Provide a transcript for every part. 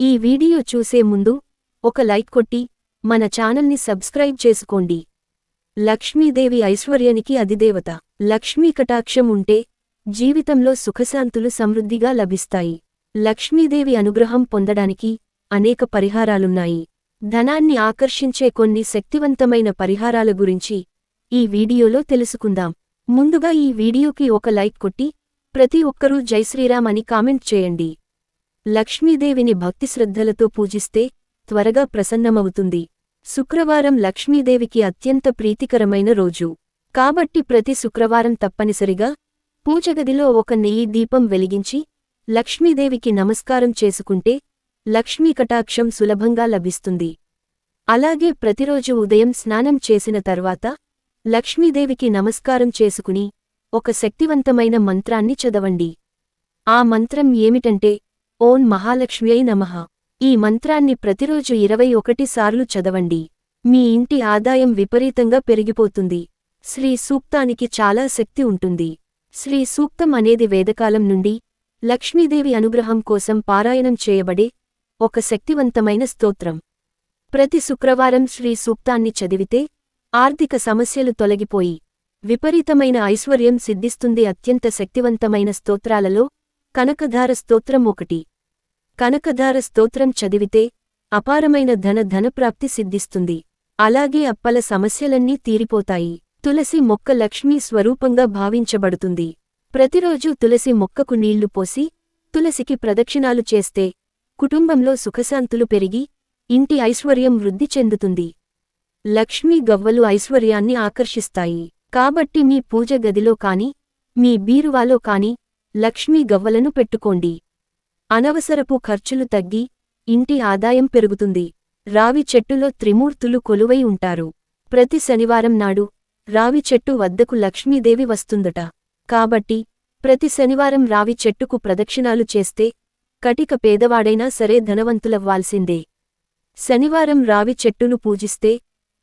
ఈ వీడియో చూసే ముందు ఒక లైక్ కొట్టి మన ఛానల్ని సబ్స్క్రైబ్ చేసుకోండి. లక్ష్మీదేవి ఐశ్వర్యానికి అధిదేవత. లక్ష్మీ కటాక్షం ఉంటే జీవితంలో సుఖశాంతులు సమృద్ధిగా లభిస్తాయి. లక్ష్మీదేవి అనుగ్రహం పొందడానికి అనేక పరిహారాలున్నాయి. ధనాన్ని ఆకర్షించే కొన్ని శక్తివంతమైన పరిహారాల గురించి ఈ వీడియోలో తెలుసుకుందాం. ముందుగా ఈ వీడియోకి ఒక లైక్ కొట్టి ప్రతి ఒక్కరూ జై శ్రీరామ్ అని కామెంట్ చేయండి. లక్ష్మీదేవిని భక్తిశ్రద్ధలతో పూజిస్తే త్వరగా ప్రసన్నమవుతుంది. శుక్రవారం లక్ష్మీదేవికి అత్యంత ప్రీతికరమైన రోజు. కాబట్టి ప్రతి శుక్రవారం తప్పనిసరిగా పూజగదిలో ఒక నెయ్యి దీపం వెలిగించి లక్ష్మీదేవికి నమస్కారం చేసుకుంటే లక్ష్మీ కటాక్షం సులభంగా లభిస్తుంది. అలాగే ప్రతిరోజు ఉదయం స్నానం చేసిన తర్వాత లక్ష్మీదేవికి నమస్కారం చేసుకుని ఒక శక్తివంతమైన మంత్రాన్ని చదవండి. ఆ మంత్రం ఏమిటంటే ఓం మహాలక్ష్మ్యై నమః. ఈ మంత్రాన్ని ప్రతిరోజు ఇరవై ఒకటి సార్లు చదవండి. మీ ఇంటి ఆదాయం విపరీతంగా పెరిగిపోతుంది. శ్రీ సూక్తానికి చాలా శక్తి ఉంటుంది. శ్రీ సూక్తం అనేది వేదకాలం నుండి లక్ష్మీదేవి అనుగ్రహం కోసం పారాయణం చేయబడే ఒక శక్తివంతమైన స్తోత్రం. ప్రతి శుక్రవారం శ్రీ సూక్తాన్ని చదివితే ఆర్థిక సమస్యలు తొలగిపోయి విపరీతమైన ఐశ్వర్యం సిద్ధిస్తుంది. అత్యంత శక్తివంతమైన స్తోత్రాలలో కనకధార స్తోత్రం ఒకటి. కనకధార స్తోత్రం చదివితే అపారమైన ధన ధనప్రాప్తి సిద్ధిస్తుంది. అలాగే అప్పల సమస్యలన్నీ తీరిపోతాయి. తులసి మొక్క లక్ష్మీ స్వరూపంగా భావించబడుతుంది. ప్రతిరోజూ తులసి మొక్కకు నీళ్ళు పోసి తులసికి ప్రదక్షిణాలు చేస్తే కుటుంబంలో సుఖశాంతులు పెరిగి ఇంటి ఐశ్వర్యం వృద్ధి చెందుతుంది. లక్ష్మీ గవ్వలు ఐశ్వర్యాన్ని ఆకర్షిస్తాయి. కాబట్టి మీ పూజ గదిలో కాని మీ బీరువాలో కాని లక్ష్మీ గవ్వలను పెట్టుకోండి. అనవసరపు ఖర్చులు తగ్గి ఇంటి ఆదాయం పెరుగుతుంది. రావి చెట్టులో త్రిమూర్తులు కొలువై ఉంటారు. ప్రతి శనివారం నాడు రావి చెట్టు వద్దకు లక్ష్మీదేవి వస్తుందట. కాబట్టి ప్రతి శనివారం రావి చెట్టుకు ప్రదక్షిణాలు చేస్తే కటిక పేదవాడైనా సరే ధనవంతులవ్వాల్సిందే. శనివారం రావి చెట్టును పూజిస్తే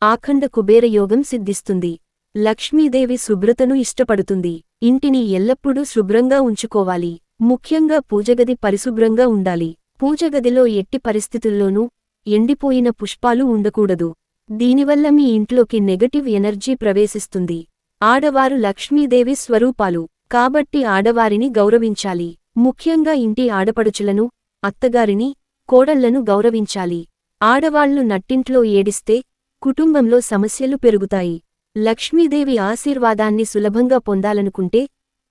ఆఖండ కుబేరయోగం సిద్ధిస్తుంది. లక్ష్మీదేవి శుభ్రతను ఇష్టపడుతుంది. ఇంటిని ఎల్లప్పుడూ శుభ్రంగా ఉంచుకోవాలి. ముఖ్యంగా పూజగది పరిశుభ్రంగా ఉండాలి. పూజగదిలో ఎట్టి పరిస్థితుల్లోనూ ఎండిపోయిన పుష్పాలు ఉండకూడదు. దీనివల్ల మీ ఇంట్లోకి నెగటివ్ ఎనర్జీ ప్రవేశిస్తుంది. ఆడవారు లక్ష్మీదేవి స్వరూపాలు. కాబట్టి ఆడవారిని గౌరవించాలి. ముఖ్యంగా ఇంటి ఆడపడుచులను అత్తగారిని కోడళ్ళను గౌరవించాలి. ఆడవాళ్ళు నట్టింట్లో ఏడిస్తే కుటుంబంలో సమస్యలు పెరుగుతాయి. లక్ష్మీదేవి ఆశీర్వాదాన్ని సులభంగా పొందాలనుకుంటే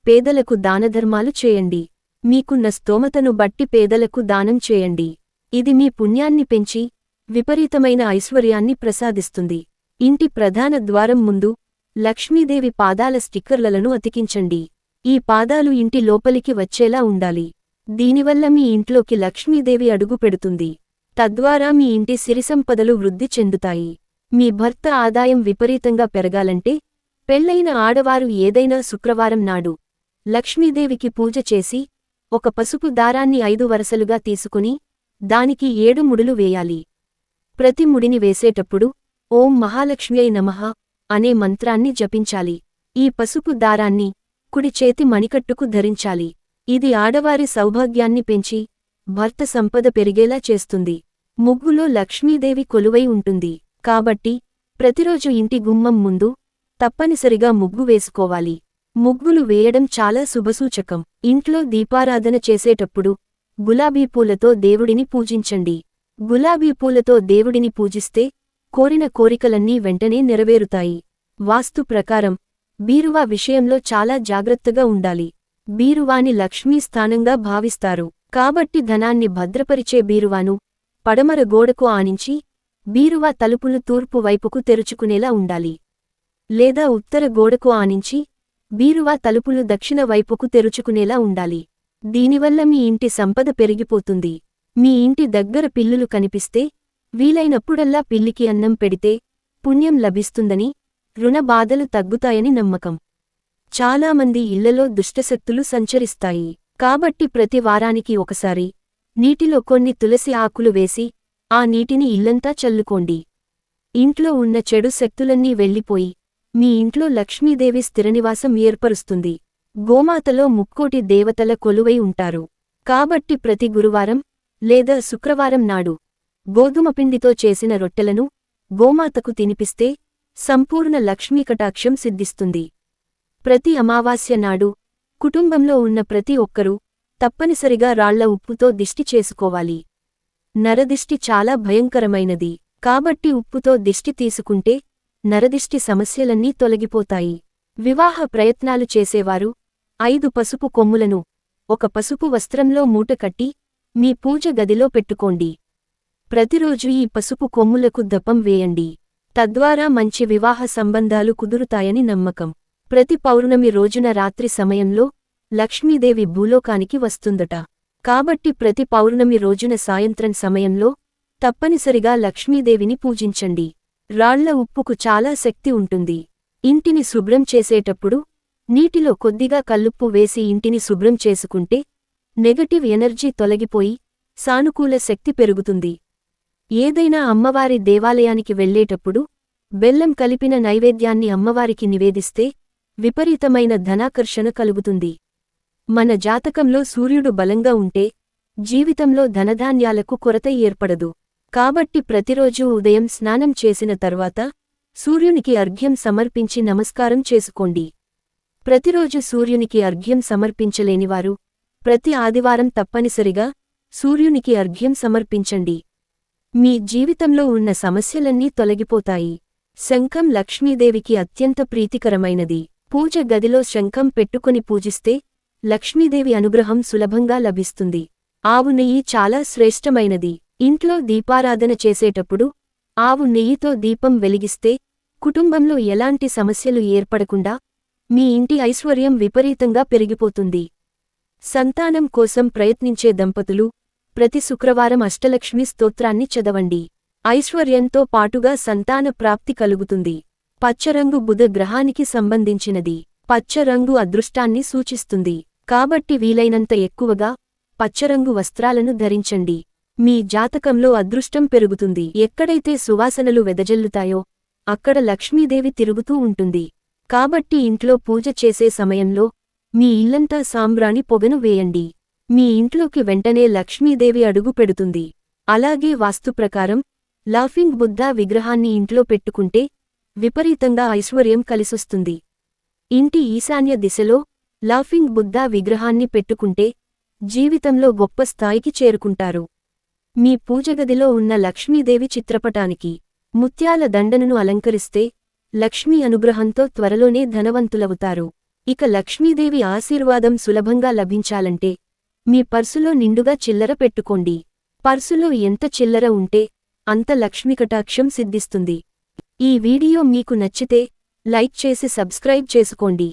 పేదలకు దానధర్మాలు చేయండి. మీకున్న స్తోమతను బట్టి పేదలకు దానం చేయండి. ఇది మీ పుణ్యాన్ని పెంచి విపరీతమైన ఐశ్వర్యాన్ని ప్రసాదిస్తుంది. ఇంటి ప్రధాన ద్వారం ముందు లక్ష్మీదేవి పాదాల స్టిక్కర్లను అతికించండి. ఈ పాదాలు ఇంటి లోపలికి వచ్చేలా ఉండాలి. దీనివల్ల మీ ఇంట్లోకి లక్ష్మీదేవి అడుగుపెడుతుంది తద్వారా మీ ఇంటి సిరిసంపదలు వృద్ధి చెందుతాయి. మీ భర్త ఆదాయం విపరీతంగా పెరగాలంటే పెళ్ళైన ఆడవారు ఏదైనా శుక్రవారం నాడు లక్ష్మీదేవికి పూజ చేసి ఒక పసుపు దారాన్ని ఐదు వరసలుగా తీసుకుని దానికి ఏడు ముడులు వేయాలి. ప్రతి ముడిని వేసేటప్పుడు ఓం మహాలక్ష్మ్యై నమః అనే మంత్రాన్ని జపించాలి. ఈ పసుపు దారాన్ని కుడి చేతి మణికట్టుకు ధరించాలి. ఇది ఆడవారి సౌభాగ్యాన్ని పెంచి భర్త సంపద పెరిగేలా చేస్తుంది. ముగ్గులో లక్ష్మీదేవి కొలువై ఉంటుంది. కాబట్టి ప్రతిరోజు ఇంటి గుమ్మం ముందు తప్పనిసరిగా ముగ్గు వేసుకోవాలి. ముగ్గులు వేయడం చాలా శుభసూచకం. ఇంట్లో దీపారాధన చేసేటప్పుడు గులాబీ పూలతో దేవుడిని పూజించండి. గులాబీ పూలతో దేవుడిని పూజిస్తే కోరిన కోరికలన్నీ వెంటనే నెరవేరుతాయి. వాస్తు ప్రకారం బీరువా విషయంలో చాలా జాగ్రత్తగా ఉండాలి. బీరువాని లక్ష్మీ స్థానంగా భావిస్తారు. కాబట్టి ధనాన్ని భద్రపరిచే బీరువాను పడమర గోడకు ఆనించి బీరువా తలుపులు తూర్పు వైపుకు తెరుచుకునేలా ఉండాలి. లేదా ఉత్తర గోడకు ఆనించి బీరువా తలుపులు దక్షిణ వైపుకు తెరుచుకునేలా ఉండాలి. దీనివల్ల మీ ఇంటి సంపద పెరిగిపోతుంది. మీ ఇంటి దగ్గర పిల్లులు కనిపిస్తే వీలైనప్పుడల్లా పిల్లికి అన్నం పెడితే పుణ్యం లభిస్తుందని రుణ బాధలు తగ్గుతాయని నమ్మకం. చాలామంది ఇళ్ళలో దుష్టశక్తులు సంచరిస్తాయి. కాబట్టి ప్రతి వారానికి ఒకసారి నీటిలో కొన్ని తులసి ఆకులు వేసి ఆ నీటిని ఇల్లంతా చల్లుకోండి. ఇంట్లో ఉన్న చెడు శక్తులన్నీ వెళ్ళిపోయి మీ ఇంట్లో లక్ష్మీదేవి స్థిరనివాసం ఏర్పరుస్తుంది. గోమాతలో ముక్కోటి దేవతల కొలువై ఉంటారు. కాబట్టి ప్రతి గురువారం లేదా శుక్రవారం నాడు గోధుమ పిండితో చేసిన రొట్టెలను గోమాతకు తినిపిస్తే సంపూర్ణ లక్ష్మీకటాక్షం సిద్ధిస్తుంది. ప్రతి అమావాస్య నాడు కుటుంబంలో ఉన్న ప్రతి ఒక్కరూ తప్పనిసరిగా రాళ్ళ ఉప్పుతో దిష్టి చేసుకోవాలి. నరదిష్టి చాలా భయంకరమైనది. కాబట్టి ఉప్పుతో దిష్టి తీసుకుంటే నరదిష్టి సమస్యలన్నీ తొలగిపోతాయి. వివాహ ప్రయత్నాలు చేసేవారు. ఐదు పసుపు కొమ్ములను ఒక పసుపు వస్త్రంలో మూటకట్టి మీ పూజ గదిలో పెట్టుకోండి. ప్రతిరోజు ఈ పసుపు కొమ్ములకు దపం వేయండి. తద్వారా మంచి వివాహ సంబంధాలు కుదురుతాయని నమ్మకం. ప్రతి పౌర్ణమి రోజున రాత్రి సమయంలో లక్ష్మీదేవి భూలోకానికి వస్తుందట. కాబట్టి ప్రతి పౌర్ణమి రోజున సాయంత్రం సమయంలో తప్పనిసరిగా లక్ష్మీదేవిని పూజించండి. రాళ్ళ ఉప్పుకు చాలా శక్తి ఉంటుంది. ఇంటిని శుభ్రం చేసేటప్పుడు నీటిలో కొద్దిగా కల్లుప్పు వేసి ఇంటిని శుభ్రం చేసుకుంటే నెగటివ్ ఎనర్జీ తొలగిపోయి సానుకూల శక్తి పెరుగుతుంది. ఏదైనా అమ్మవారి దేవాలయానికి వెళ్ళేటప్పుడు బెల్లం కలిపిన నైవేద్యాన్ని అమ్మవారికి నివేదిస్తే విపరీతమైన ధనాకర్షణ కలుగుతుంది. మన జాతకంలో సూర్యుడు బలంగా ఉంటే జీవితంలో ధనధాన్యాలకు కొరత ఏర్పడదు. కాబట్టి ప్రతిరోజూ ఉదయం స్నానం చేసిన తర్వాత సూర్యునికి అర్ఘ్యం సమర్పించి నమస్కారం చేసుకోండి. ప్రతిరోజు సూర్యునికి అర్ఘ్యం సమర్పించలేనివారు ప్రతి ఆదివారం తప్పనిసరిగా సూర్యునికి అర్ఘ్యం సమర్పించండి. మీ జీవితంలో ఉన్న సమస్యలన్నీ తొలగిపోతాయి. శంఖం లక్ష్మీదేవికి అత్యంత ప్రీతికరమైనది. పూజ గదిలో శంఖం పెట్టుకుని పూజిస్తే లక్ష్మీదేవి అనుగ్రహం సులభంగా లభిస్తుంది. ఆవు నెయ్యి చాలా శ్రేష్టమైనది. ఇంట్లో దీపారాధన చేసేటప్పుడు ఆవు నెయ్యితో దీపం వెలిగిస్తే కుటుంబంలో ఎలాంటి సమస్యలు ఏర్పడకుండా మీ ఇంటి ఐశ్వర్యం విపరీతంగా పెరిగిపోతుంది. సంతానం కోసం ప్రయత్నించే దంపతులు ప్రతి శుక్రవారం అష్టలక్ష్మి స్తోత్రాన్ని చదవండి. ఐశ్వర్యంతో పాటుగా సంతాన ప్రాప్తి కలుగుతుంది. పచ్చరంగు బుధ గ్రహానికి సంబంధించినది. పచ్చరంగు అదృష్టాన్ని సూచిస్తుంది. కాబట్టి వీలైనంత ఎక్కువగా పచ్చరంగు వస్త్రాలను ధరించండి. మీ జాతకంలో అదృష్టం పెరుగుతుంది. ఎక్కడైతే సువాసనలు వెదజల్లుతాయో అక్కడ లక్ష్మీదేవి తిరుగుతూ ఉంటుంది. కాబట్టి ఇంట్లో పూజ చేసే సమయంలో మీ ఇల్లంతా సాంబ్రాణి పొగను వేయండి. మీ ఇంట్లోకి వెంటనే లక్ష్మీదేవి అడుగు పెడుతుంది. అలాగే వాస్తు ప్రకారం లాఫింగ్ బుద్ధా విగ్రహాన్ని ఇంట్లో పెట్టుకుంటే విపరీతంగా ఐశ్వర్యం కలిసొస్తుంది. ఇంటి ఈశాన్య దిశలో లాఫింగ్ బుద్ధా విగ్రహాన్ని పెట్టుకుంటే జీవితంలో గొప్ప స్థాయికి చేరుకుంటారు. మీ పూజగదిలో ఉన్న లక్ష్మీదేవి చిత్రపటానికి ముత్యాల దండనను అలంకరిస్తే లక్ష్మీ అనుగ్రహంతో త్వరలోనే ధనవంతులవుతారు. ఇక లక్ష్మీదేవి ఆశీర్వాదం సులభంగా లభించాలంటే మీ పర్సులో నిండుగా చిల్లర పెట్టుకోండి. పర్సులో ఎంత చిల్లర ఉంటే అంత లక్ష్మీకటాక్షం సిద్ధిస్తుంది. ఈ వీడియో మీకు నచ్చితే లైక్ చేసి సబ్స్క్రైబ్ చేసుకోండి.